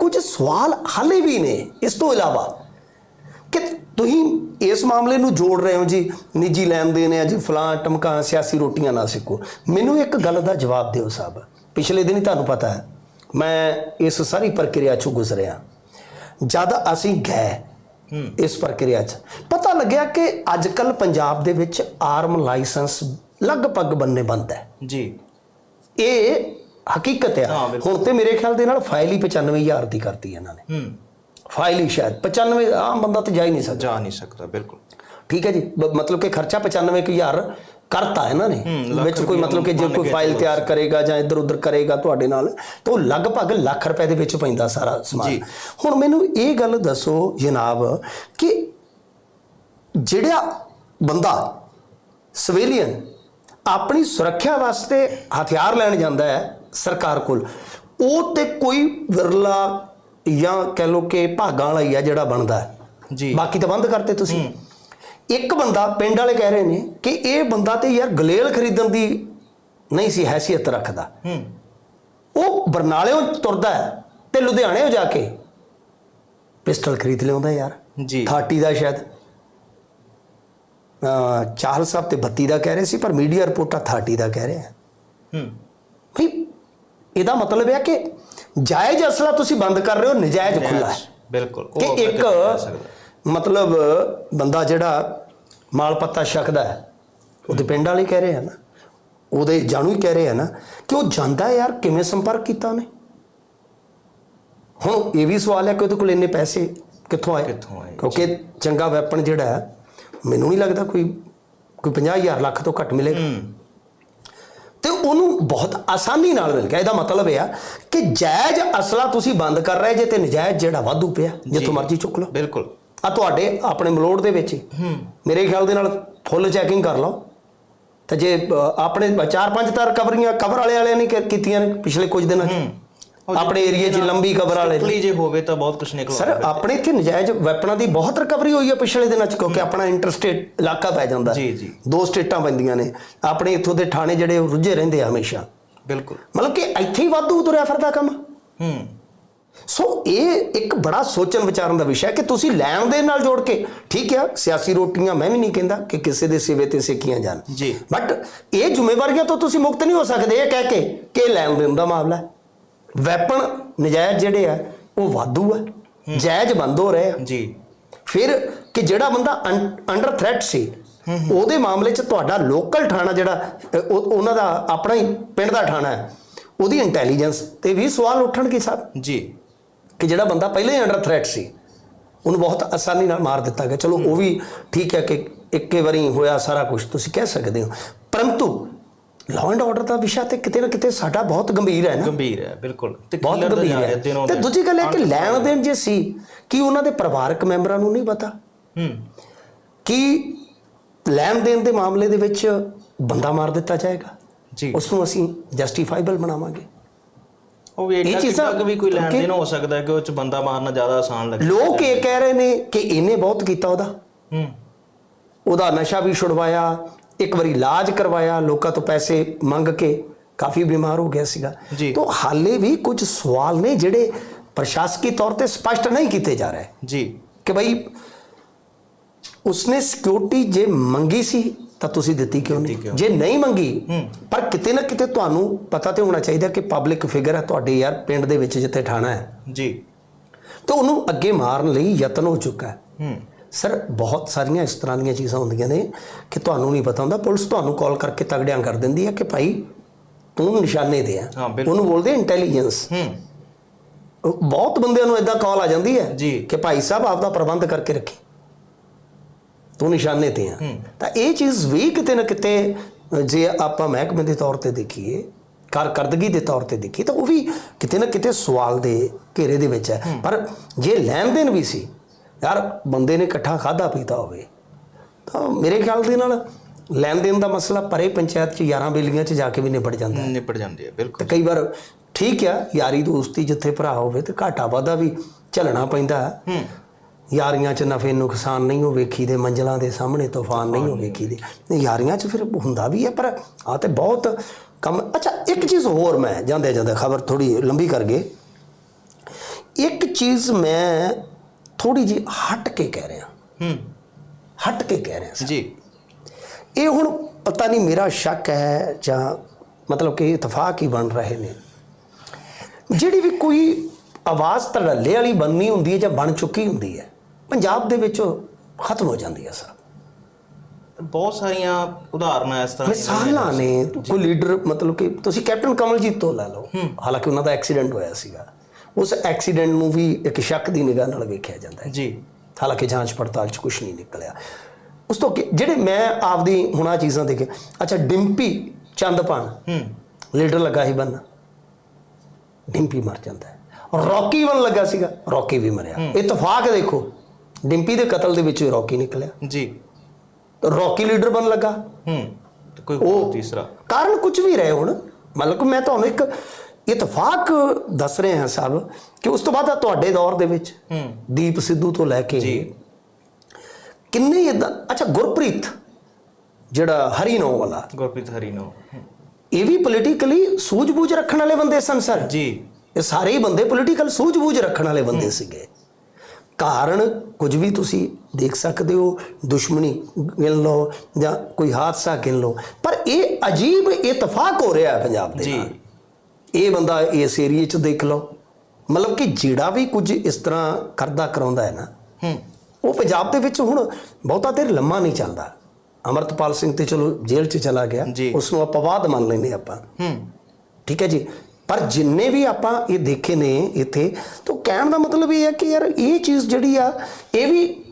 ਕੁਝ ਸਵਾਲ ਹਾਲੇ ਵੀ ਨੇ ਇਸ ਤੋਂ ਇਲਾਵਾ ਕਿ ਤੁਸੀਂ ਇਸ ਮਾਮਲੇ ਨੂੰ ਜੋੜ ਰਹੇ ਹੋ ਜੀ ਨਿੱਜੀ ਲੈਣ ਦੇਣ ਹੈ ਜੀ ਫਲਾਂ ਟਮਕਾ ਸਿਆਸੀ ਰੋਟੀਆਂ ਨਾ ਸਿੱਕੋ। ਮੈਨੂੰ ਇੱਕ ਗੱਲ ਦਾ ਜਵਾਬ ਦਿਓ ਸਾਹਿਬ। ਪਿਛਲੇ ਦਿਨ ਹੀ ਤੁਹਾਨੂੰ ਪਤਾ ਹੈ ਮੈਂ ਇਸ ਸਾਰੀ ਪ੍ਰਕਿਰਿਆ ਚੋਂ ਗੁਜ਼ਰਿਆ। ਜਦ ਅਸੀਂ ਗਏ ਇਸ ਪ੍ਰਕਿਰਿਆ 'ਚ ਪਤਾ ਲੱਗਿਆ ਕਿ ਅੱਜ ਕੱਲ ਪੰਜਾਬ ਦੇ ਵਿੱਚ ਆਰਮ ਲਾਇਸੈਂਸ ਲਗਭਗ ਬੰਨੇ ਬੰਦ ਹੈ। ਜੀ। ਇਹ ਹਕੀਕਤ ਬਿਲਕੁਲ। ਹੁਣ ਤੇ ਮੇਰੇ ਖਿਆਲ ਦੇ ਨਾਲ ਫਾਈਲ ਹੀ 95000 ਦੀ ਕਰਤੀ ਇਹਨਾਂ ਨੇ। ਹੂੰ। ਫਾਈਲ ਹੀ ਸ਼ਾਇਦ 95 ਆਮ ਬੰਦਾ ਤੇ ਜਾ ਹੀ ਨਹੀਂ ਸਕਦਾ। ਜਾ ਨਹੀਂ ਸਕਦਾ ਬਿਲਕੁਲ। ਠੀਕ ਹੈ ਜੀ ਮਤਲਬ ਕਿ ਖਰਚਾ 95000 ਕਰਤਾ ਇਹਨਾਂ ਨੇ। ਵਿੱਚ ਕੋਈ ਮਤਲਬ ਕਿ ਜੇ ਕੋਈ ਫਾਈਲ। ਤਿਆਰ ਕਰੇਗਾ ਜਾਂ ਇੱਧਰ ਉੱਧਰ ਕਰੇਗਾ ਤੁਹਾਡੇ ਨਾਲ ਤਾਂ ਉਹ ਲਗਭਗ ਲੱਖ ਰੁਪਏ ਦੇ ਵਿੱਚ ਪੈਂਦਾ ਸਾਰਾ ਸਮਾਨ। ਹੁਣ ਮੈਨੂੰ ਇਹ ਗੱਲ ਦੱਸੋ ਜਨਾਬ ਕਿ ਜਿਹੜਾ ਬੰਦਾ ਸਿਵਿਲੀਅਨ ਆਪਣੀ ਸੁਰੱਖਿਆ ਵਾਸਤੇ ਹਥਿਆਰ ਲੈਣ ਜਾਂਦਾ ਹੈ ਸਰਕਾਰ ਕੋਲ। ਉਹ ਤੇ ਕੋਈ ਵਿਰਲਾ ਜਾਂ ਕਹਿ ਲੋ ਕਿ ਭਾਗਾਂ ਵਾਲਾ ਹੀ ਆ ਜਿਹੜਾ ਬਣਦਾ ਜੀ। ਬਾਕੀ ਤਾਂ ਬੰਦ ਕਰਤੇ ਤੁਸੀਂ। ਇੱਕ ਬੰਦਾ ਪਿੰਡ ਵਾਲੇ ਕਹਿ ਰਹੇ ਨੇ ਕਿ ਇਹ ਬੰਦਾ ਤੇ ਯਾਰ ਗਲੇਲ ਖਰੀਦਣ ਦੀ ਨਹੀਂ ਸੀ ਹੈਸੀਅਤ ਰੱਖਦਾ। ਹੂੰ। ਉਹ ਬਰਨਾਲਿਓਂ ਤੁਰਦਾ ਹੈ ਤੇ ਲੁਧਿਆਣੇੋਂ ਜਾ ਕੇ ਪਿਸਟਲ ਖਰੀਦ ਲਿਆਉਂਦਾ ਯਾਰ। ਜੀ। 30 ਦਾ ਸ਼ਾਇਦ। ਚਾਹਲ ਸਾਹਿਬ ਤੇ 32 ਦਾ ਕਹਿ ਰਹੇ ਸੀ ਪਰ ਮੀਡੀਆ ਰਿਪੋਰਟਾਂ 30 ਦਾ ਕਹਿ ਰਹੇ ਆ। ਹੂੰ। ਇਹਦਾ ਮਤਲਬ ਹੈ ਕਿ ਜਾਇਜ਼ ਅਸਲਾ ਤੁਸੀਂ ਬੰਦ ਕਰ ਰਹੇ ਹੋ ਨਜਾਇਜ਼ ਖੁੱਲਾ ਹੈ। ਬਿਲਕੁਲ ਉਹ ਕਿ ਇੱਕ। ਮਤਲਬ ਬੰਦਾ ਜਿਹੜਾ ਮਾਲ ਪੱਤਾ ਛਕਦਾ ਹੈ ਉਹਦੇ ਪਿੰਡ ਵਾਲੇ ਕਹਿ ਰਹੇ ਆ ਨਾ ਉਹਦੇ ਜਾਣੂ ਹੀ ਕਹਿ ਰਹੇ ਆ ਨਾ ਕਿ ਉਹ ਜਾਂਦਾ ਯਾਰ ਕਿਵੇਂ ਸੰਪਰਕ ਕੀਤਾ ਉਹਨੇ? ਹੁਣ ਇਹ ਵੀ ਸਵਾਲ ਹੈ ਕਿ ਉਹਦੇ ਕੋਲ ਇੰਨੇ ਪੈਸੇ ਕਿੱਥੋਂ ਆਏ? ਕਿੱਥੋਂ ਆਏ, ਕਿਉਂਕਿ ਚੰਗਾ ਵੈਪਨ ਜਿਹੜਾ ਹੈ ਮੈਨੂੰ ਨਹੀਂ ਲੱਗਦਾ ਕੋਈ ਕੋਈ 50000 ਲੱਖ ਤੋਂ ਘੱਟ ਮਿਲੇਗਾ। ਤੇ ਉਹਨੂੰ ਬਹੁਤ ਆਸਾਨੀ ਨਾਲ ਮਿਲ ਗਿਆ। ਇਹਦਾ ਮਤਲਬ ਇਹ ਆ ਕਿ ਜਾਇਜ਼ ਅਸਲਾ ਤੁਸੀਂ ਬੰਦ ਕਰ ਰਹੇ ਜੇ ਤੇ ਨਜਾਇਜ਼ ਜਿਹੜਾ ਵਾਧੂ ਪਿਆ ਜਿੱਥੋਂ ਮਰਜ਼ੀ ਚੁੱਕ ਲਓ। ਬਿਲਕੁਲ। ਆ ਤੁਹਾਡੇ ਆਪਣੇ ਮਲੋੜ ਦੇ ਵਿੱਚ ਮੇਰੇ ਖਿਆਲ ਦੇ ਨਾਲ ਫੁੱਲ ਚੈਕਿੰਗ ਕਰ ਲਓ। ਤੇ ਜੇ ਆਪਣੇ ਚਾਰ ਪੰਜ ਤਾਂ ਰਿਕਵਰੀਆਂ ਕਵਰ ਵਾਲੇ ਵਾਲਿਆਂ ਨੇ ਕੀਤੀਆਂ ਨੇ ਪਿਛਲੇ ਕੁਝ ਦਿਨਾਂ 'ਚ। ਆਪਣੇ ਏਰੀਆ 'ਚ ਲੰਬੀ ਕਵਰ ਵਾਲੇ ਪਲੀ ਜੇ ਹੋਵੇ ਤਾਂ ਬਹੁਤ ਕੁਝ ਨਿਕਲ ਸਰ ਆਪਣੇ ਇੱਥੇ ਨਜਾਇਜ਼ ਵੈਪਨਾਂ ਦੀ ਬਹੁਤ ਰਿਕਵਰੀ ਹੋਈ ਹੈ ਪਿਛਲੇ ਦਿਨਾਂ 'ਚ ਕਿਉਂਕਿ ਆਪਣਾ ਇੰਟਰਸਟੇਟ ਇਲਾਕਾ ਪੈ ਜਾਂਦਾ। ਜੀ, ਜੀ। ਦੋ ਸਟੇਟਾਂ ਪੈਂਦੀਆਂ ਨੇ। ਆਪਣੇ ਇੱਥੋਂ ਦੇ ਥਾਣੇ ਜਿਹੜੇ ਰੁੱਝੇ ਰਹਿੰਦੇ ਆ ਹਮੇਸ਼ਾ। ਬਿਲਕੁਲ। ਮਤਲਬ ਕਿ ਇੱਥੇ ਹੀ ਵਾਧੂ ਤੁਰਿਆ ਫਿਰਦਾ ਕੰਮ। ਹੂੰ। ਸੋ ਇਹ ਇੱਕ ਬੜਾ ਸੋਚਣ ਵਿਚਾਰਨ ਦਾ ਵਿਸ਼ਾ ਹੈ ਕਿ ਤੁਸੀਂ ਲੈਣ ਦੇ ਨਾਲ ਜੋੜ ਕੇ ਠੀਕ ਹੈ ਸਿਆਸੀ ਰੋਟੀਆਂ ਮੈਂ ਵੀ ਨਹੀਂ ਕਹਿੰਦਾ ਕਿ ਕਿਸੇ ਦੇ ਸਿਵੇ ਤੇ ਸੇਕੀਆਂ ਜਾਣ। ਜੀ। ਬਟ ਇਹ ਜ਼ਿੰਮੇਵਾਰੀਆਂ ਤੋਂ ਤੁਸੀਂ ਮੁਕਤ ਨਹੀਂ ਹੋ ਸਕਦੇ ਇਹ ਕਹਿ ਕੇ ਕਿ ਲੈਣ ਦੇਣ ਦਾ ਮਾਮਲਾ ਹੈ। ਵੈਪਨ ਨਜਾਇਜ਼ ਜਿਹੜੇ ਆ ਉਹ ਵਾਧੂ ਹੈ। ਜਾਇਜ਼ ਬੰਦ ਹੋ ਰਹੇ ਆ। ਜੀ। ਫਿਰ ਕਿ ਜਿਹੜਾ ਬੰਦਾ ਅੰਡਰ ਥ੍ਰੈਟ ਸੀ ਉਹਦੇ ਮਾਮਲੇ 'ਚ ਤੁਹਾਡਾ ਲੋਕਲ ਥਾਣਾ ਜਿਹੜਾ ਉਹਨਾਂ ਦਾ ਆਪਣਾ ਹੀ ਪਿੰਡ ਦਾ ਥਾਣਾ ਹੈ ਉਹਦੀ ਇੰਟੈਲੀਜੈਂਸ ਤੇ ਵੀ ਸਵਾਲ ਉੱਠਣਗੇ ਸਾਹਿਬ ਜੀ। ਕਿ ਜਿਹੜਾ ਬੰਦਾ ਪਹਿਲੇ ਹੀ ਅੰਡਰ ਥ੍ਰੈਟ ਸੀ ਉਹਨੂੰ ਬਹੁਤ ਆਸਾਨੀ ਨਾਲ ਮਾਰ ਦਿੱਤਾ ਗਿਆ। ਚਲੋ ਉਹ ਵੀ ਠੀਕ ਹੈ ਕਿ ਇੱਕੇ ਵਾਰੀ ਹੋਇਆ ਸਾਰਾ ਕੁਝ ਤੁਸੀਂ ਕਹਿ ਸਕਦੇ ਹੋ। ਪਰੰਤੂ ਲਾਅ ਐਂਡ ਆਰਡਰ ਦਾ ਵਿਸ਼ਾ ਤੇ ਕਿਤੇ ਨਾ ਕਿਤੇ ਸਾਡਾ ਬਹੁਤ ਗੰਭੀਰ ਹੈ ਨਾ। ਗੰਭੀਰ ਹੈ ਬਿਲਕੁਲ। ਤੇ ਬਹੁਤ ਗੰਭੀਰ ਹੈ। ਤੇ। ਦੂਜੀ ਗੱਲ ਇਹ ਕਿ ਲੈਣ ਦੇਣ ਜੇ ਸੀ ਕਿ ਉਹਨਾਂ ਦੇ ਪਰਿਵਾਰਕ ਮੈਂਬਰਾਂ ਨੂੰ ਨਹੀਂ ਪਤਾ? ਹੂੰ। ਕਿ ਲੈਣ ਦੇਣ ਦੇ ਮਾਮਲੇ ਦੇ ਵਿੱਚ ਬੰਦਾ ਮਾਰ ਦਿੱਤਾ ਜਾਏਗਾ? ਜੀ। ਉਸ ਨੂੰ ਅਸੀਂ ਜਸਟੀਫਾਈਬਲ ਬਣਾਵਾਂਗੇ। ਉਹ ਵੀ ਚੀਜ਼ਾਂ- ਚੀਜ਼ਾਂ ਵੀ ਕੋਈ ਲੈਣ ਦੇਣ ਹੋ ਸਕਦਾ ਹੈ ਕਿ ਉਹ ਚ ਬੰਦਾ ਮਾਰਨਾ ਜ਼ਿਆਦਾ ਆਸਾਨ ਲੱਗੇ। ਲੋਕ ਇਹ ਕਹਿ ਰਹੇ ਨੇ ਕਿ ਇਹਨੇ ਬਹੁਤ ਕੀਤਾ ਉਹਦਾ। ਹੂੰ। ਉਹਦਾ ਨਸ਼ਾ ਵੀ ਛੁਡਵਾਇਆ ਇੱਕ ਵਾਰੀ ਇਲਾਜ ਕਰਵਾਇਆ ਲੋਕਾਂ ਤੋਂ ਪੈਸੇ ਮੰਗ ਕੇ ਕਾਫੀ ਬਿਮਾਰ ਹੋ ਗਿਆ ਸੀਗਾ। ਤਾਂ ਹਾਲੇ ਵੀ ਕੁਝ ਸਵਾਲ ਨੇ ਜਿਹੜੇ ਪ੍ਰਸ਼ਾਸਕੀ ਤੌਰ ਤੇ ਸਪਸ਼ਟ ਨਹੀਂ ਕੀਤੇ ਜਾ ਰਹੇ। ਜੀ। ਕਿ ਭਾਈ ਉਸਨੇ ਸਿਕਿਉਰਿਟੀ ਜੇ ਮੰਗੀ ਸੀ ਤਾਂ ਤੁਸੀਂ ਦਿੱਤੀ ਕਿਉਂ ਨਹੀਂ? ਜੇ ਨਹੀਂ ਮੰਗੀ। ਪਰ ਕਿਤੇ ਨਾ ਕਿਤੇ ਤੁਹਾਨੂੰ ਪਤਾ ਤੇ ਹੋਣਾ ਚਾਹੀਦਾ ਕਿ ਪਬਲਿਕ ਫਿਗਰ ਹੈ ਤੁਹਾਡੇ ਯਾਰ ਪਿੰਡ ਦੇ ਵਿੱਚ ਜਿੱਥੇ ਠਾਣਾ ਹੈ। ਜੀ। ਤਾਂ ਉਹਨੂੰ ਅੱਗੇ ਮਾਰਨ ਲਈ ਯਤਨ ਹੋ ਚੁੱਕਾ ਹੈ। ਹੂੰ। ਸਰ ਬਹੁਤ ਸਾਰੀਆਂ ਇਸ ਤਰ੍ਹਾਂ ਦੀਆਂ ਚੀਜ਼ਾਂ ਹੁੰਦੀਆਂ ਨੇ ਕਿ ਤੁਹਾਨੂੰ ਨਹੀਂ ਪਤਾ ਹੁੰਦਾ ਪੁਲਿਸ ਤੁਹਾਨੂੰ ਕਾਲ ਕਰਕੇ ਤਗੜਿਆਂ ਕਰ ਦਿੰਦੀ ਹੈ ਕਿ ਭਾਈ ਤੂੰ ਨਿਸ਼ਾਨੇ ਤੇ ਆ। ਉਹਨੂੰ ਬੋਲਦੇ ਇੰਟੈਲੀਜੈਂਸ ਹੂੰ। ਬਹੁਤ ਬੰਦਿਆਂ ਨੂੰ ਇਦਾਂ ਕਾਲ ਆ ਜਾਂਦੀ ਹੈ ਜੀ। ਕਿ ਭਾਈ ਸਾਹਿਬ ਆਪਦਾ ਪ੍ਰਬੰਧ ਕਰਕੇ ਰੱਖੀ। ਤੂੰ ਨਿਸ਼ਾਨੇ ਤੇ ਆ। ਤਾਂ ਇਹ ਚੀਜ਼ ਵੀ ਕਿਤੇ ਨਾ ਕਿਤੇ ਜੇ ਆਪਾਂ ਮਹਿਕਮੇ ਦੇ ਤੌਰ ਤੇ ਦੇਖੀਏ ਕਾਰਕਰਦਗੀ ਦੇ ਤੌਰ ਤੇ ਦੇਖੀਏ ਤਾਂ ਉਹ ਵੀ ਕਿਤੇ ਨਾ ਕਿਤੇ ਸਵਾਲ ਦੇ ਘੇਰੇ ਦੇ ਵਿੱਚ ਹੈ। ਪਰ ਜੇ ਲੈਣ ਦੇਣ ਵੀ ਸੀ ਯਾਰ ਬੰਦੇ ਨੇ ਇਕੱਠਾ ਖਾਦਾ ਪੀਤਾ ਹੋਵੇ। ਤਾਂ ਮੇਰੇ ਖਿਆਲ ਦੇ ਨਾਲ ਲੈਣ ਦੇਣ ਦਾ ਮਸਲਾ ਪਰੇ ਪੰਚਾਇਤ ਚ 11 ਬੇਲੀਆਂ ਚ ਜਾ ਕੇ ਵੀ ਨਿਬੜ ਜਾਂਦਾ ਹੈ। ਨਿਪਟ ਜਾਂਦੀ ਹੈ ਬਿਲਕੁਲ। ਕਈ ਵਾਰ ਠੀਕ ਆ ਯਾਰੀ ਦੋਸਤੀ ਜਿੱਥੇ ਭਰਾ ਹੋਵੇ ਤੇ ਘਾਟਾ ਵਾਧਾ ਵੀ ਝੱਲਣਾ ਪੈਂਦਾ ਹੈ। ਯਾਰੀਆਂ 'ਚ ਨਫੇ ਨੁਕਸਾਨ ਨਹੀਂ ਹੋ ਵੇਖੀ ਦੇ ਮੰਜ਼ਲਾਂ ਦੇ ਸਾਹਮਣੇ ਤੂਫਾਨ ਨਹੀਂ ਹੋ। ਵੇਖੀ ਦੇ ਯਾਰੀਆਂ 'ਚ ਫਿਰ ਹੁੰਦਾ ਵੀ ਹੈ ਪਰ ਆ ਤੇ ਬਹੁਤ ਕੰਮ ਅੱਛਾ ਇੱਕ ਚੀਜ਼ ਹੋਰ ਮੈਂ ਜਾਂਦੇ ਜਾਂਦੇ ਖਬਰ ਥੋੜੀ ਲੰਬੀ ਕਰ ਗਏ ਇੱਕ ਚੀਜ਼ ਮੈਂ ਥੋੜੀ ਜੀ ਹਟ ਕੇ ਕਹਿ ਰਿਹਾ। ਹੂੰ। ਹਟ ਕੇ ਕਹਿ ਰਿਹਾ। ਜੀ। ਇਹ ਹੁਣ ਪਤਾ ਨਹੀਂ ਮੇਰਾ ਸ਼ੱਕ ਹੈ ਜਾਂ ਮਤਲਬ ਕਿ ਇਤਫਾਕ ਹੀ ਬਣ ਰਹੇ ਨੇ। ਜਿਹੜੀ ਵੀ ਕੋਈ ਆਵਾਜ਼ ਧੜੱਲੇ ਵਾਲੀ ਬਣਨੀ ਹੁੰਦੀ ਹੈ ਜਾਂ ਬਣ ਚੁੱਕੀ ਹੁੰਦੀ ਹੈ ਪੰਜਾਬ ਦੇ ਵਿੱਚ ਖਤਮ ਹੋ ਜਾਂਦੀ ਹੈ ਸਰ। ਬਹੁਤ ਸਾਰੀਆਂ ਉਦਾਹਰਨਾਂ ਇਸ ਤਰ੍ਹਾਂ ਦੀਆਂ ਮਿਸਾਲਾਂ ਨੇ ਕੋਈ ਲੀਡਰ ਮਤਲਬ ਕਿ ਤੁਸੀਂ ਕੈਪਟਨ ਕਮਲਜੀਤ ਤੋਂ ਲੈ ਲਓ। ਹਾਲਾਂਕਿ ਉਹਨਾਂ ਦਾ ਐਕਸੀਡੈਂਟ ਹੋਇਆ ਸੀਗਾ। ਉਸ ਐਕਸੀਡੈਂਟ ਨੂੰ ਵੀ ਇੱਕ ਸ਼ੱਕ ਦੀ ਨਿਗਾਹ ਨਾਲ ਵੇਖਿਆ ਜਾਂਦਾ ਹੈ। ਜੀ। ਹਾਲਾਂਕਿ ਜਾਂਚ ਪੜਤਾਲ 'ਚ ਕੁਝ ਨਹੀਂ ਨਿਕਲਿਆ। ਉਸ ਤੋਂ ਜਿਹੜੇ ਮੈਂ ਆਪਦੀ ਹੁਣ ਚੀਜ਼ਾਂ ਦੇਖੇ ਅੱਛਾ ਡਿੰਪੀ ਚੰਦਪਾਨ। ਹੂੰ। ਲੀਡਰ ਲੱਗਾ ਸੀ ਬੰਨਾ ਡਿੰਪੀ ਮਰ ਜਾਂਦਾ ਹੈ। ਰੌਕੀ ਬਣ ਲੱਗਾ ਸੀਗਾ ਰੌਕੀ ਵੀ ਮਰਿਆ। ਇਤਫਾਕ ਦੇਖੋ ਡਿੰਪੀ ਦੇ ਕਤਲ ਦੇ ਵਿੱਚ ਰੌਕੀ ਨਿਕਲਿਆ। ਜੀ। ਰੌਕੀ ਲੀਡਰ ਬਣ ਲੱਗਾ। ਹੂੰ ਕੋਈ ਹੋਰ ਤੀਸਰਾ। ਕਾਰਨ ਕੁਝ ਵੀ ਰਹੇ ਹੁਣ ਮਤਲਬ ਮੈਂ ਤੁਹਾਨੂੰ ਇੱਕ ਇਤਫਾਕ ਦੱਸ ਰਿਹਾ ਹਾਂ ਸਾਹਿਬ ਕਿ ਉਸ ਤੋਂ ਬਾਅਦ ਤੁਹਾਡੇ ਦੌਰ ਦੇ ਵਿੱਚ ਹੂੰ। ਦੀਪ ਸਿੱਧੂ ਤੋਂ ਲੈ ਕੇ ਜੀ। ਕਿੰਨੇ ਇਦਾਂ ਅੱਛਾ ਗੁਰਪ੍ਰੀਤ ਜਿਹੜਾ ਹਰੀ ਨੌ ਵਾਲਾ। ਗੁਰਪ੍ਰੀਤ ਹਰੀਨੋ ਇਹ ਵੀ ਪੋਲੀਟੀਕਲੀ ਸੂਝ-ਬੂਝ ਰੱਖਣ ਵਾਲੇ ਬੰਦੇ ਸਨ ਸਰ। ਜੀ। ਇਹ ਸਾਰੇ ਹੀ ਬੰਦੇ ਪੋਲੀਟੀਕਲ ਸੂਝ-ਬੂਝ ਰੱਖਣ ਵਾਲੇ ਬੰਦੇ ਸੀਗੇ। ਕਾਰਨ ਕੁਝ ਵੀ ਤੁਸੀਂ ਦੇਖ ਸਕਦੇ ਹੋ ਦੁਸ਼ਮਣੀ ਗਿਣ ਲਓ ਜਾਂ ਕੋਈ ਹਾਦਸਾ ਗਿਣ ਲਓ। ਪਰ ਇਹ ਅਜੀਬ ਇਤਫਾਕ ਹੋ ਰਿਹਾ ਹੈ ਪੰਜਾਬ ਦੇ ਜੀ। ਨਾਲ। ਇਹ ਬੰਦਾ ਇਸ ਏਰੀਏ 'ਚ ਦੇਖ ਲਓ। ਮਤਲਬ ਕਿ ਜਿਹੜਾ ਵੀ ਕੁਝ ਇਸ ਤਰ੍ਹਾਂ ਕਰਦਾ ਕਰਾਉਂਦਾ ਹੈ ਨਾ ਹੂੰ। ਉਹ ਪੰਜਾਬ ਦੇ ਵਿੱਚ ਹੁਣ ਬਹੁਤਾ ਦੇਰ ਲੰਮਾ ਨਹੀਂ ਚੱਲਦਾ। ਅਮਰਤਪਾਲ ਸਿੰਘ ਤੇ ਚਲੋ ਜੇਲ੍ਹ 'ਚ ਚਲਾ ਗਿਆ। ਉਸ ਨੂੰ ਅਪਵਾਦ ਮੰਨ ਲੈਂਦੇ ਆਪਾਂ। ਹੂੰ। ਠੀਕ ਹੈ ਜੀ। ਪਰ ਜਿੰਨੇ ਵੀ ਆਪਾਂ ਇਹ ਦੇਖੇ ਨੇ ਇੱਥੇ ਤਾਂ ਕਹਿਣ ਦਾ ਮਤਲਬ ਇਹ ਹੈ ਕਿ ਯਾਰ ਇਹ ਚੀਜ਼ ਜਿਹੜੀ ਆ ਇਹ ਵੀ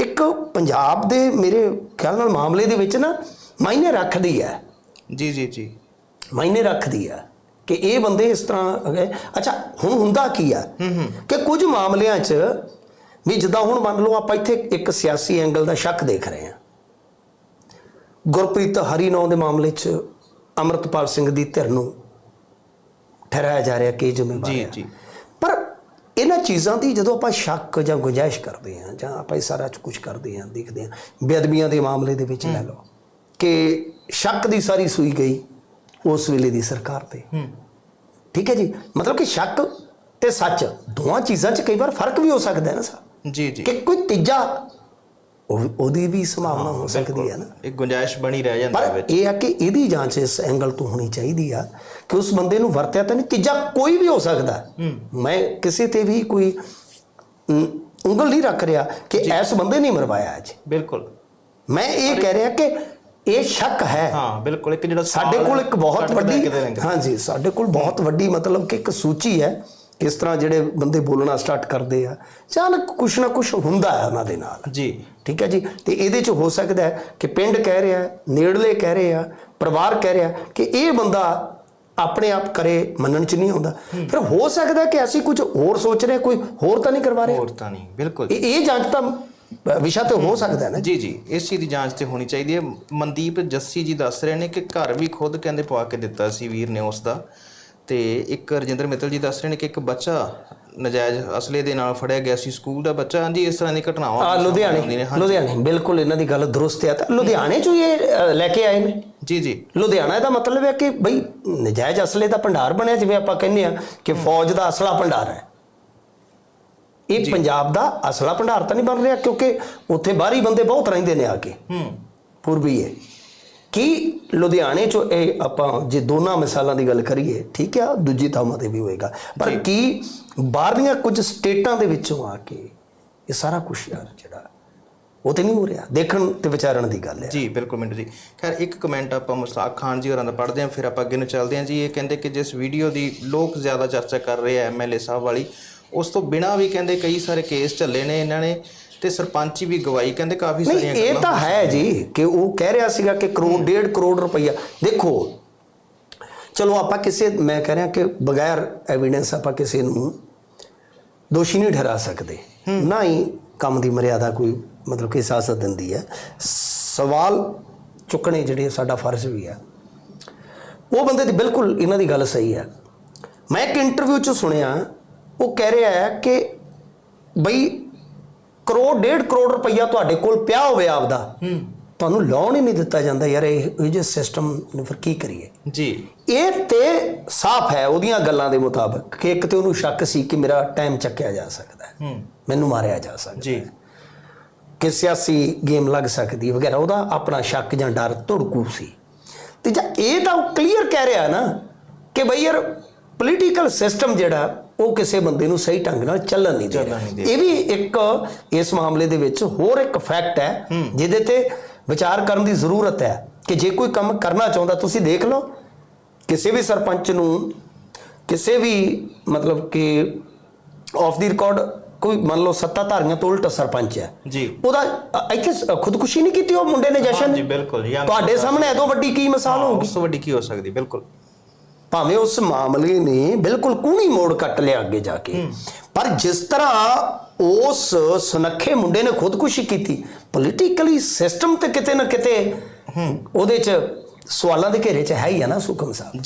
ਇੱਕ ਪੰਜਾਬ ਦੇ ਮੇਰੇ ਖਿਆਲ ਨਾਲ ਮਾਮਲੇ ਦੇ ਵਿੱਚ ਨਾ ਮਾਇਨੇ ਰੱਖਦੀ ਹੈ। ਜੀ ਜੀ ਜੀ। ਮਾਇਨੇ ਰੱਖਦੀ ਆ ਕਿ ਇਹ ਬੰਦੇ ਇਸ ਤਰ੍ਹਾਂ ਹੈਗੇ। ਅੱਛਾ ਹੁਣ ਹੁੰਦਾ ਕੀ ਆ? ਕਿ ਕੁਝ ਮਾਮਲਿਆਂ 'ਚ ਵੀ ਜਿੱਦਾਂ ਹੁਣ ਮੰਨ ਲਓ ਆਪਾਂ ਇੱਥੇ ਇੱਕ ਸਿਆਸੀ ਐਂਗਲ ਦਾ ਸ਼ੱਕ ਦੇਖ ਰਹੇ ਹਾਂ। ਗੁਰਪ੍ਰੀਤ ਹਰੀਨੌ ਦੇ ਮਾਮਲੇ 'ਚ ਅਮਰਤਪਾਲ ਸਿੰਘ ਦੀ ਧਿਰ ਨੂੰ ਠਹਿਰਾਇਆ ਜਾ ਰਿਹਾ ਕਿ ਜ਼ਿੰਮੇਵਾਰ ਜੀ ਜੀ। ਪਰ ਇਹਨਾਂ ਚੀਜ਼ਾਂ ਦੀ ਜਦੋਂ ਆਪਾਂ ਸ਼ੱਕ ਜਾਂ ਗੁੰਜਾਇਸ਼ ਕਰਦੇ ਹਾਂ ਜਾਂ ਆਪਾਂ ਇਹ ਸਾਰਾ ਕੁਝ ਕਰਦੇ ਹਾਂ ਦੇਖਦੇ ਹਾਂ ਬੇਅਦਬੀਆਂ ਦੇ ਮਾਮਲੇ ਦੇ ਵਿੱਚ ਲੈ ਲਓ ਕਿ ਸ਼ੱਕ ਦੀ ਸਾਰੀ ਸੂਈ ਗਈ। ਉਸ ਵੇਲੇ ਦੀ ਸਰਕਾਰ ਤੇ। ਠੀਕ ਹੈ ਜੀ? ਮਤਲਬ ਕਿ ਸ਼ੱਕ ਤੇ ਸੱਚ ਦੋਵਾਂ ਚੀਜ਼ਾਂ 'ਚ ਕਈ ਵਾਰ ਫ਼ਰਕ ਵੀ ਹੋ ਸਕਦਾ ਹੈ ਨਾ ਸਰ। ਜੀ ਜੀ। ਕਿ ਕੋਈ ਤੀਜਾ ਉਹ- ਉਹਦੀ ਵੀ ਸੰਭਾਵਨਾ ਹੋ ਸਕਦੀ ਹੈ ਨਾ। ਇੱਕ ਗੁੰਜਾਇਸ਼ ਬਣੀ ਰਹਿ ਜਾਂਦੀ ਹੈ ਪਰ ਵਿੱਚ। ਇਹ ਆ ਕਿ ਇਹਦੀ ਜਾਂਚ ਇਸ ਐਂਗਲ ਤੋਂ ਹੋਣੀ ਚਾਹੀਦੀ ਆ ਕਿ ਉਸ ਬੰਦੇ ਨੂੰ ਵਰਤਿਆ ਤਾਂ ਨਹੀਂ ਤੀਜਾ ਕੋਈ ਵੀ ਹੋ ਸਕਦਾ। ਮੈਂ ਕਿਸੇ ਤੇ ਵੀ ਕੋਈ ਉਂਗਲ ਨਹੀਂ ਰੱਖ ਰਿਹਾ ਕਿ ਇਸ ਬੰਦੇ ਨਹੀਂ ਮਰਵਾਇਆ ਅੱਜ। ਬਿਲਕੁਲ। ਮੈਂ ਇਹ ਕਹਿ ਰਿਹਾ ਕਿ ਇਹ ਸ਼ੱਕ ਹੈ। ਹਾਂ ਬਿਲਕੁਲ ਇੱਕ ਜਿਹੜਾ ਸਾਡੇ ਕੋਲ ਇੱਕ ਬਹੁਤ ਵੱਡੀ। ਹਾਂਜੀ ਸਾਡੇ ਕੋਲ ਬਹੁਤ ਵੱਡੀ ਮਤਲਬ ਕਿ ਇੱਕ ਸੂਚੀ ਹੈ ਕਿਸ ਤਰ੍ਹਾਂ ਜਿਹੜੇ ਬੰਦੇ ਬੋਲਣਾ ਸਟਾਰਟ ਕਰਦੇ ਆ। ਅਚਾਨਕ ਕੁਛ ਨਾ ਕੁਛ ਹੁੰਦਾ ਹੈ ਉਹਨਾਂ ਦੇ ਨਾਲ। ਜੀ। ਠੀਕ ਹੈ ਜੀ? ਤੇ ਇਹਦੇ ਚ ਹੋ ਸਕਦਾ ਹੈ ਕਿ ਪਿੰਡ ਕਹਿ ਰਿਹਾ ਨੇੜਲੇ ਕਹਿ ਰਹੇ ਆ ਪਰਿਵਾਰ ਕਹਿ ਰਿਹਾ ਕਿ ਇਹ ਬੰਦਾ ਆਪਣੇ ਆਪ ਕਰੇ ਮੰਨਣ ਚ ਨਹੀਂ ਆਉਂਦਾ। ਫਿਰ ਹੋ ਸਕਦਾ ਕਿ ਅਸੀਂ ਕੁਝ ਹੋਰ ਸੋਚ ਰਹੇ ਕੋਈ ਹੋਰ ਤਾਂ ਨਹੀਂ ਕਰਵਾ ਰਿਹਾ? ਹੋਰ ਤਾਂ ਨਹੀਂ ਬਿਲਕੁਲ। ਇਹ ਜਾਂਚ ਤਾਂ ਵਿਸ਼ਾ ਤੇ ਹੋ ਸਕਦਾ ਹੈ ਨਾ? ਜੀ ਜੀ ਇਸ ਚੀਜ਼ ਦੀ ਜਾਂਚ ਤੇ ਹੋਣੀ ਚਾਹੀਦੀ ਹੈ। ਮਨਦੀਪ ਜੱਸੀ ਜੀ ਦੱਸ ਰਹੇ ਨੇ ਕਿ ਘਰ ਵੀ ਖੁਦ ਕਹਿੰਦੇ ਪਵਾ ਕੇ ਦਿੱਤਾ ਸੀ ਵੀਰ ਨੇ ਉਸ ਦਾ ਤੇ ਇੱਕ ਰਜਿੰਦਰ ਮਿੱਤਲ ਜੀ ਦੱਸ ਰਹੇ ਨੇ ਕਿ ਇੱਕ ਬੱਚਾ ਨਜਾਇਜ਼ ਅਸਲੇ ਦੇ ਨਾਲ ਫੜਿਆ ਗਿਆ ਸੀ ਸਕੂਲ ਦਾ ਬੱਚਾ। ਹਾਂਜੀ ਇਸ ਤਰ੍ਹਾਂ ਦੀ ਘਟਨਾਵਾਂ ਆ ਲੁਧਿਆਣੇ। ਲੁਧਿਆਣੇ ਬਿਲਕੁਲ ਇਹਨਾਂ ਦੀ ਗੱਲ ਦਰੁਸਤ ਹੈ। ਤਾਂ ਲੁਧਿਆਣੇ ਚੋਂ ਇਹ ਲੈ ਕੇ ਆਏ ਨੇ? ਜੀ ਜੀ। ਲੁਧਿਆਣਾ ਦਾ ਮਤਲਬ ਹੈ ਕਿ ਬਈ ਨਜਾਇਜ਼ ਅਸਲੇ ਦਾ ਭੰਡਾਰ ਬਣਿਆ ਜਿਵੇਂ ਆਪਾਂ ਕਹਿੰਦੇ ਆ ਕਿ ਫੌਜ ਦਾ ਅਸਲਾ ਭੰਡਾਰ ਹੈ। ਇਹ ਪੰਜਾਬ ਦਾ ਅਸਲਾ ਭੰਡਾਰ ਤਾਂ ਨਹੀਂ ਬਣ ਰਿਹਾ ਕਿਉਂਕਿ ਉੱਥੇ ਬਾਹਰੀ ਬੰਦੇ ਬਹੁਤ ਰਹਿੰਦੇ ਨੇ ਆ ਕੇ। ਹੂੰ। ਪੂਰਬੀ ਹੈ ਕੀ ਲੁਧਿਆਣੇ ਚੋਂ ਇਹ ਆਪਾਂ ਜੇ ਦੋਨਾਂ ਮਿਸਾਲਾਂ ਦੀ ਗੱਲ ਕਰੀਏ ਠੀਕ ਹੈ ਦੂਜੀ ਥਾਵਾਂ ਤੇ ਵੀ ਹੋਏਗਾ। ਪਰ ਕੀ ਬਾਹਰਲੀਆਂ ਕੁਝ ਸਟੇਟਾਂ ਦੇ ਵਿੱਚੋਂ ਆ ਕੇ ਇਹ ਸਾਰਾ ਕੁਝ ਯਾਰ ਜਿਹੜਾ ਉਹ ਤੇ ਨਹੀਂ ਹੋ ਰਿਹਾ ਦੇਖਣ ਤੇ ਵਿਚਾਰਨ ਦੀ ਗੱਲ ਹੈ ਜੀ ਬਿਲਕੁਲ ਮਿੰਟੂ ਜੀ। ਖੈਰ ਇੱਕ ਕਮੈਂਟ ਆਪਾਂ ਮੁਸਤਾਕ ਖਾਨ ਜੀ ਹੋਰਾਂ ਦਾ ਪੜ੍ਹਦੇ ਹਾਂ ਫਿਰ ਆਪਾਂ ਅੱਗੇ ਨੂੰ ਚੱਲਦੇ ਹਾਂ ਜੀ। ਇਹ ਕਹਿੰਦੇ ਕਿ ਜਿਸ ਵੀਡੀਓ ਦੀ ਲੋਕ ਜ਼ਿਆਦਾ ਚਰਚਾ ਕਰ ਰਹੇ ਆ ਐਮਐਲਏ ਸਾਹਿਬ ਵਾਲੀ ਉਸ ਤੋਂ ਬਿਨਾ ਵੀ ਕਹਿੰਦੇ ਕਈ ਸਾਰੇ ਕੇਸ ਚੱਲੇ ਨੇ ਇਹਨਾਂ ਨੇ ਤੇ ਸਰਪੰਚੀ ਵੀ ਗਵਾਈ ਕਹਿੰਦੇ ਕਾਫੀ ਨਹੀਂ ਸਾਰੀਆਂ ਇਹ ਤਾਂ ਹੈ ਜੀ ਕਿ ਉਹ ਕਹਿ ਰਿਹਾ ਸੀਗਾ ਕਿ ਕਰੋੜ ਡੇਢ ਕਰੋੜ ਰੁਪਈਆ। ਦੇਖੋ ਚਲੋ ਆਪਾਂ ਕਿਸੇ ਮੈਂ ਕਹਿ ਰਿਹਾ ਕਿ ਬਗੈਰ ਐਵੀਡੈਂਸ ਆਪਾਂ ਕਿਸੇ ਨੂੰ ਦੋਸ਼ੀ ਨਹੀਂ ਠਹਿਰਾ ਸਕਦੇ। ਨਾ ਹੀ ਕੰਮ ਦੀ ਮਰਿਆਦਾ ਕੋਈ ਮਤਲਬ ਕਿ ਇਜਾਜ਼ਤ ਦਿੰਦੀ ਹੈ। ਸਵਾਲ ਚੁੱਕਣੇ ਜਿਹੜੇ ਸਾਡਾ ਫਰਜ਼ ਵੀ ਹੈ। ਉਹ ਬੰਦੇ ਦੀ ਬਿਲਕੁਲ ਇਹਨਾਂ ਦੀ ਗੱਲ ਸਹੀ ਹੈ। ਮੈਂ ਇੱਕ ਇੰਟਰਵਿਊ 'ਚ ਸੁਣਿਆ ਉਹ ਕਹਿ ਰਿਹਾ ਹੈ ਕਿ ਬਈ ਕਰੋੜ ਡੇਢ ਕਰੋੜ ਰੁਪਈਆ ਤੁਹਾਡੇ ਕੋਲ ਪਿਆ ਹੋਵੇ ਆਪਦਾ। ਤੁਹਾਨੂੰ ਲਾਉਣ ਹੀ ਨਹੀਂ ਦਿੱਤਾ ਜਾਂਦਾ ਯਾਰ ਇਹ ਇਹ ਜੇ ਸਿਸਟਮ ਨੂੰ ਫਿਰ ਕੀ ਕਰੀਏ? ਜੀ। ਇਹ ਤੇ ਸਾਫ਼ ਹੈ ਉਹਦੀਆਂ ਗੱਲਾਂ ਦੇ ਮੁਤਾਬਕ ਕਿ ਇੱਕ ਤੇ ਉਹਨੂੰ ਸ਼ੱਕ ਸੀ ਕਿ ਮੇਰਾ ਟਾਈਮ ਚੱਕਿਆ ਜਾ ਸਕਦਾ ਹੈ। ਹੂੰ। ਮੈਨੂੰ ਮਾਰਿਆ ਜਾ ਸਕਦਾ ਜੀ। ਕਿ ਸਿਆਸੀ ਗੇਮ ਲੱਗ ਸਕਦੀ ਹੈ ਵਗੈਰਾ ਉਹਦਾ ਆਪਣਾ ਸ਼ੱਕ ਜਾਂ ਡਰ ਧੜਕੂ ਸੀ। ਤੇ ਜਾਂ ਇਹ ਤਾਂ ਕਲੀਅਰ ਕਹਿ ਰਿਹਾ ਨਾ ਕਿ ਬਈ ਯਾਰ ਪੋਲੀਟੀਕਲ ਸਿਸਟਮ ਜਿਹੜਾ ਉਹ ਕਿਸੇ ਬੰਦੇ ਨੂੰ ਸਹੀ ਢੰਗ ਨਾਲ ਚੱਲਣ ਨਹੀਂ ਦੇ ਰਿਹਾ। ਇਹ ਵੀ ਇੱਕ ਇਸ ਮਾਮਲੇ ਦੇ ਵਿੱਚ ਹੋਰ ਇੱਕ ਫੈਕਟ ਹੈ ਜਿਹਦੇ ਤੇ ਵਿਚਾਰ ਕਰਨ ਦੀ ਜ਼ਰੂਰਤ ਹੈ ਕਿ ਜੇ ਕੋਈ ਕੰਮ ਕਰਨਾ ਚਾਹੁੰਦਾ ਤੁਸੀਂ ਦੇਖ ਲਓ ਕਿਸੇ ਵੀ ਸਰਪੰਚ ਨੂੰ ਕਿਸੇ ਵੀ ਮਤਲਬ ਕਿ ਆਫ ਦੀ ਰਿਕਾਰਡ ਕੋਈ ਮੰਨ ਲਓ ਸੱਤਾਧਾਰੀਆਂ ਤੋਂ ਉਲਟ ਸਰਪੰਚ ਹੈ ਜੀ। ਉਹਦਾ ਇੱਥੇ ਖੁਦਕੁਸ਼ੀ ਨਹੀਂ ਕੀਤੀ ਉਹ ਮੁੰਡੇ ਨੇ ਜਸ਼ਨ? ਜੀ ਬਿਲਕੁਲ ਤੁਹਾਡੇ ਸਾਹਮਣੇ ਇਦੋਂ ਵੱਡੀ ਕੀ ਮਿਸਾਲ ਹੋਊਗੀ? ਉਸ ਤੋਂ ਵੱਡੀ ਕੀ ਹੋ ਸਕਦੀ ਬਿਲਕੁਲ। ਭਾਵੇਂ ਉਸ ਮਾਮਲੇ ਨੇ ਬਿਲਕੁਲ ਕੂਣੀ ਮੋੜ ਕੱਟ ਲਿਆ ਅੱਗੇ ਜਾ ਕੇ। ਪਰ ਜਿਸ ਤਰ੍ਹਾਂ ਉਸ ਸੁਨੱਖੇ ਮੁੰਡੇ ਨੇ ਖੁਦਕੁਸ਼ੀ ਕੀਤੀ ਪੋਲੀਟੀਕਲੀ ਸਿਸਟਮ ਤੇ ਕਿਤੇ ਨਾ ਕਿਤੇ ਉਹਦੇ ਚ ਸਵਾਲਾਂ ਦੇ ਘੇਰੇ ਚ ਹੈ ਹੀ ਆ ਨਾ ਸੁਖਮ ਸਾਹਿਬ।